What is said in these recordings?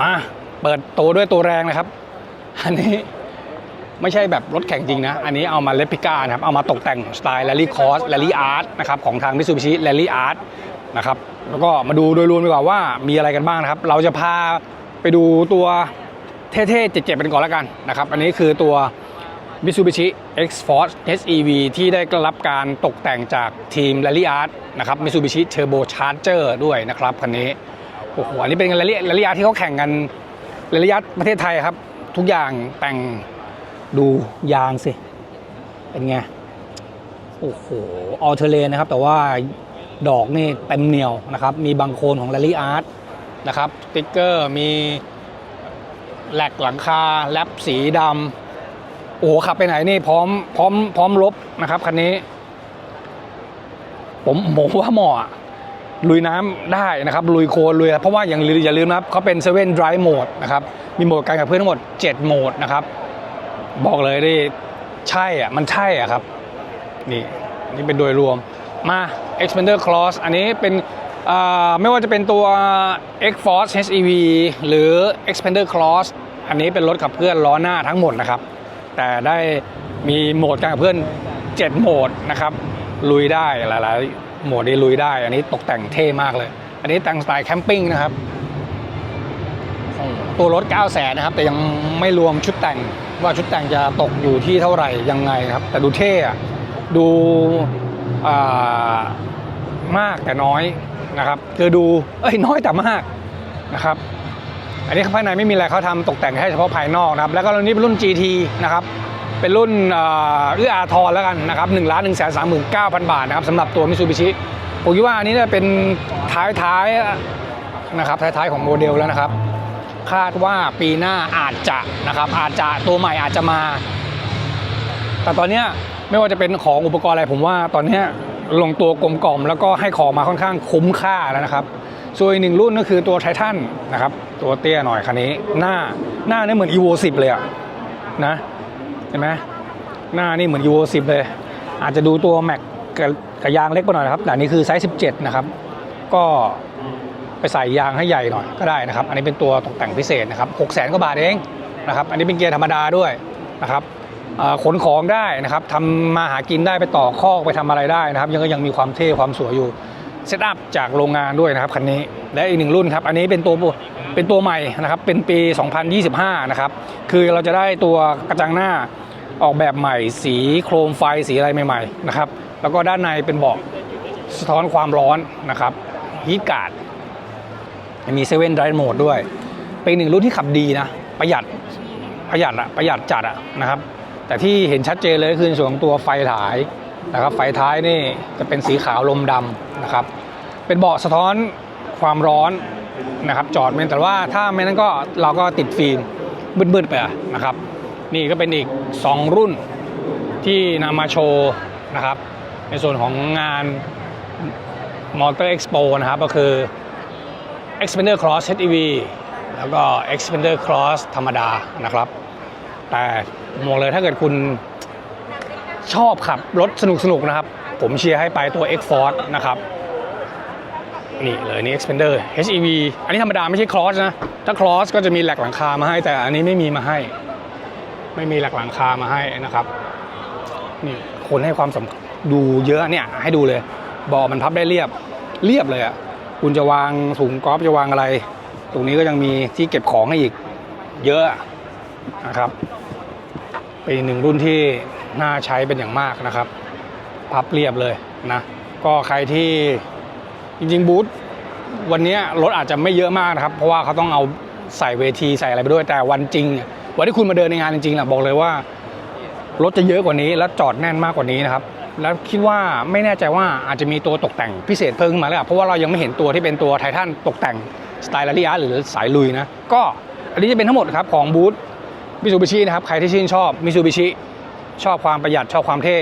มาเปิดตัวด้วยตัวแรงนะครับ อันนี้ไม่ใช่แบบรถแข่งจริงนะ อันนี้เอามาเลปิก้านะครับ เอามาตกแต่งสไตล์ Rally Cross Rally Art นะครับของทาง Mitsubishi Rally Art นะครับ แล้วก็มาดูโดยรวมดีกว่าว่ามีอะไรกันบ้างนะครับ เราจะพาไปดูตัวเท่ๆเจ็บๆกันก่อนแล้วกันนะครับ อันนี้คือตัว Mitsubishi X-Force HEV ที่ได้รับการตกแต่งจากทีม Rally Art นะครับ Mitsubishi Turbo Charger ด้วยนะครับคันนี้ โอ้โหอันนี้เป็น Rally Rally Art ที่เขาแข่งกัน Rally Art ประเทศไทยครับ ทุกอย่างแต่งดูยางสิ เป็นไง โอ้โหออเทเลนนะครับ แต่ว่าดอกนี่เต็มเหนียวนะครับ มีบางโคนของ Rally Art นะครับสติ๊กเกอร์มีแหลกหลังคาแลปสีดำโอ้โหขับไปไหนนี่พร้อมพร้อมพร้อมลบนะครับคันนี้ ผมผมว่าเหมาะ ลุยน้ำได้นะครับลุยโคลนลุยเพราะว่าอย่างลืมอย่าลืมนะครับเขาเป็นเซเว่น Drive Mode นะครับมีโหมดการขับเคลื่อนทั้งหมด 7 โหมดนะครับ บอกเลยดิใช่อะมันใช่อะครับ นี่นี่เป็นโดยรวมมา Expander Cross อันนี้เป็นไม่ว่าจะเป็นตัว X Force HEV หรือ Expander Cross อันนี้เป็นรถขับเคลื่อนล้อหน้าทั้งหมดนะครับ แต่ได้มีโหมดการขับเคลื่อน 7 โหมดนะครับ ลุยได้หลาย ๆ หมดนี้ลุยได้ อันนี้ตกแต่งเท่มากเลย อันนี้แต่งสไตล์แคมปิ้งนะครับ ตัวรถ 9 0 0แสนนะครับ แต่ยังไม่รวมชุดแต่งว่าชุดแต่งจะตกอยู่ที่เท่าไหร่ยังไงครับ แต่ดูเท่อะดูมากแต่น้อยนะครับคือดูเอ้ยน้อยแต่มากนะครับอันนี้ภายในไม่มีอะไรเขาทำตกแต่งให้เฉพาะภายนอกนะครับ แล้วก็รุ่นนี้เป็นรุ่น GT นะครับ เป็นรุ่นเอื้ออาทรแล้วกันนะครับ1ล้าน1แสน3 9 0 0 0บาทนะครับสำหรับตัวมิ t ูบิชิผมคิดว่าอันนี้เนี่ยเป็นท้ายๆนะครับท้ายๆของโมเดลแล้วนะครับ คาดว่าปีหน้าอาจจะนะครับอาจจะตัวใหม่อาจจะมา แต่ตอนนี้ไม่ว่าจะเป็นของอุปกรณ์อะไรผมว่าตอนนี้ลงตัวกลมกล่อมแล้วก็ให้ของมาค่อนข้างคุ้มค่าแล้วนะครับ ส่วนอีกหนึ่งรุ่นก็คือตัวไททันนะครับ ตัวเตี้ยหน่อยคันนี้ หน้าหน้านี่เหมือน evo 10 เลยอะนะ ห็นไหมหน้านี่เหมือน evo 10 เลย อาจจะดูตัวแม็กกับกับยางเล็กไปหน่อยนะครับแต่นี้คือไซส์ 17 นะครับ ก็ไปใส่ยางให้ใหญ่หน่อยก็ได้นะครับ อันนี้เป็นตัวตกแต่งพิเศษนะครับ6 0 0 0 0กว่าบาทเองนะครับ อันนี้เป็นเกียร์ธรรมดาด้วยนะครับขนของได้นะครับทำมาหากินได้ไปต่อคอกไปทำอะไรได้นะครับ ยังก็ยังมีความเท่ความสวยอยู่เซตอัพจากโรงงานด้วยนะครับคันนี้ และอีกหนึ่งรุ่นครับ อันนี้เป็นตัวเป็นตัวใหม่นะครับ เป็นปี 2025 นะครับ คือเราจะได้ตัวกระจังหน้า ออกแบบใหม่สีโครมไฟสีอะไรใหม่ๆนะครับแล้วก็ด้านในเป็นเบาะสะท้อนความร้อนนะครับฮีทการ์ดมีเซเว่นไดร์โหมดด้วย เป็นหนึ่งรุ่นที่ขับดีนะ ประหยัดประหยัดอะประหยัดจัดอะนะครับ แต่ที่เห็นชัดเจนเลยคือในส่วนของตัวไฟท้ายนะครับ ไฟท้ายนี่จะเป็นสีขาวลมดำนะครับ เป็นเบาะสะท้อนความร้อนนะครับ จอดเป็นแต่ว่าถ้าไม่นั้นก็เราก็ติดฟิล์มบึ้นๆไปอะนะครับ นี่ก็เป็นอีก 2 รุ่นที่นำมาโชว์นะครับ ในส่วนของงาน Motor Expo นะครับ ก็คือ Expander Cross HEV แล้วก็ Expander Cross ธรรมดานะครับ แต่บอกเลยถ้าเกิดคุณชอบขับรถสนุกๆนะครับ ผมเชียร์ให้ไปตัว X Force นะครับ นี่เลยนี่ Expander HEV อันนี้ธรรมดาไม่ใช่ Cross นะ ถ้า Cross ก็จะมีแหลกหลังคามาให้แต่อันนี้ไม่มีมาให้ ไม่มีหลักหลังคามาให้นะครับนี่คนให้ความสำคัญดูเยอะเนี่ยให้ดูเลยเบาะมันพับได้เรียบเรียบเลยอะ่ะคุณจะวางถุงกอล์ฟจะวางอะไร ตรงนี้ก็ยังมีที่เก็บของให้อีกเยอะนะครับเป็นหนึ่งรุ่นที่น่าใช้เป็นอย่างมากนะครับ พับเรียบเลยนะ ก็ใครที่จริงๆบูธวันนี้รถอาจจะไม่เยอะมากนะครับ เพราะว่าเขาต้องเอาใส่เวทีใส่อะไรไปด้วยแต่วันจริง วันที่คุณมาเดินในงานจริงๆนะบอกเลยว่ารถจะเยอะกว่านี้แล้วจอดแน่นมากกว่านี้นะครับ แล้วคิดว่าไม่แน่ใจว่าอาจจะมีตัวตกแต่งพิเศษเพิ่มขึ้นมาแล้วเพราะว่าเรายังไม่เห็นตัวที่เป็นตัวไททันตกแต่งสไตล์ลาริอาหรือสายลุยนะ ก็อันนี้จะเป็นทั้งหมดครับของบูธมิซูบิชินะครับ ใครที่ชื่นชอบมิซูบิชิชอบความประหยัดชอบความเท่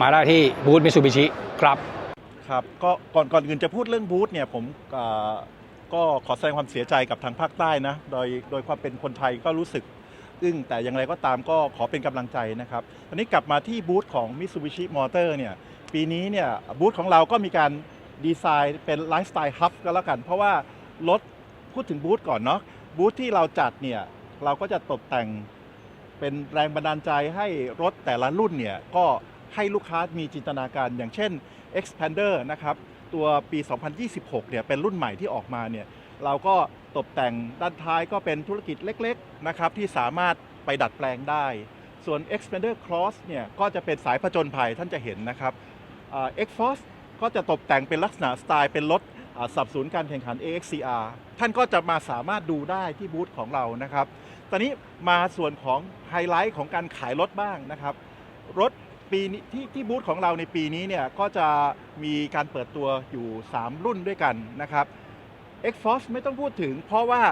มาได้ที่บูธมิซูบิชิครับครับก็ก่อนก่อนอื่นจะพูดเรื่องบูธเนี่ยผมก็ขอแสดงความเสียใจกับทางภาคใต้นะ โดยโดยความเป็นคนไทยก็รู้สึก อึ้งแต่อย่างไรก็ตามก็ขอเป็นกำลังใจนะครับตอนนี้กลับมาที่บูธของ Mitsubishi Motor เนี่ยปีนี้เนี่ยบูธของเราก็มีการดีไซน์เป็นไลฟ์สไตล์ฮับก็แล้วกัน เพราะว่ารถพูดถึงบูธก่อนเนาะบูธที่เราจัดเนี่ยเราก็จะตกแต่งเป็นแรงบันดาลใจให้รถแต่ละรุ่นเนี่ยก็ให้ลูกค้ามีจินตนาการอย่างเช่น Expander นะครับตัวปี 2026 เนี่ยเป็นรุ่นใหม่ที่ออกมาเนี่ย เราก็ตกแต่งด้านท้ายก็เป็นธุรกิจเล็กๆนะครับที่สามารถไปดัดแปลงได้ ส่วน Expander Cross เนี่ยก็จะเป็นสายผจญภัยท่านจะเห็นนะครับ X Force ก็จะตกแต่งเป็นลักษณะสไตล์เป็นรถสับสนุนการแข่งขัน AXCR ท่านก็จะมาสามารถดูได้ที่บูธของเรานะครับ ตอนนี้มาส่วนของไฮไลท์ของการขายรถบ้างนะครับ รถปีนี้ที่ที่บูธของเราในปีนี้เนี่ยก็จะมีการเปิดตัวอยู่ 3 รุ่นด้วยกันนะครับ X-Force ไม่ต้องพูดถึง เพราะว่า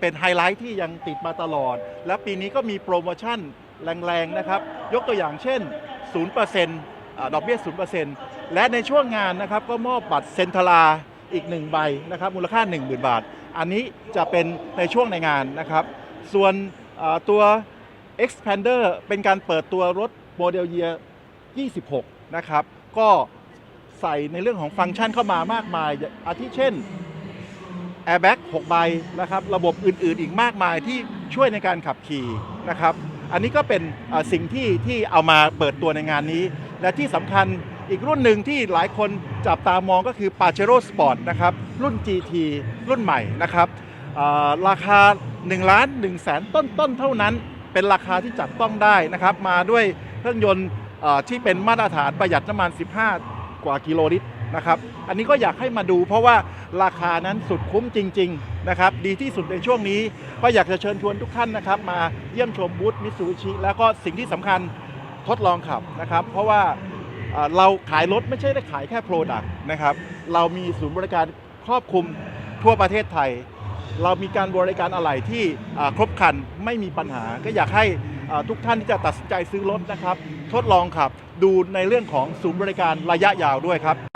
เป็นไฮไลท์ที่ยังติดมาตลอด และปีนี้ก็มีโปรโมชั่นแรงๆนะครับ ยกตัวอย่างเช่น0%อ่าดอกเบี้ย 0%และในช่วงงานนะครับก็มอบบัตรเซ็นทราอีก 1 ใบนะครับมูลค่า 10,000 บาท อันนี้จะเป็นในช่วงในงานนะครับ ส่วนตัว Expander เป็นการเปิดตัวรถโมเดลเยีย26 นะครับ ก็ใส่ในเรื่องของฟังก์ชันเข้ามามากมายอาทิเช่น Airbag 6ใบนะครับระบบอื่นๆอีกมากมายที่ช่วยในการขับขี่นะครับอันนี้ก็เป็นสิ่งที่ที่เอามาเปิดตัวในงานนี้ และที่สำคัญอีกรุ่นหนึ่งที่หลายคนจับตามองก็คือ Pajero Sport นะครับรุ่น GT รุ่นใหม่นะครับอ่าราคา1ล้าน1แสนต้นๆเท่านั้นเป็นราคาที่จับต้องได้นะครับมาด้วยเครื่องยนต์ที่เป็นมาตรฐานประหยัดน้ำมัน 15 กว่ากิโลลิตร นะครับ อันนี้ก็อยากให้มาดูเพราะว่าราคานั้นสุดคุ้มจริง ๆ นะครับ ดีที่สุดในช่วงนี้ ก็อยากจะเชิญชวนทุกท่านนะครับ มาเยี่ยมชมบูธมิ t ซูบิชิแล้วก็สิ่งที่สำคัญทดลองขับนะครับ เพราะว่าเราขายรถไม่ใช่ได้ขายแค่โปรดักต์นะครับ เรามีศูนย์บริการครอบคลุมทั่วประเทศไทย เรามีการบริการอะไหล่ที่ครบครันไม่มีปัญหา ก็อยากให้ทุกท่านที่จะตัดสินใจซื้อรถนะครับ ทดลองขับ ดูในเรื่องของศูนย์บริการระยะยาวด้วยครับ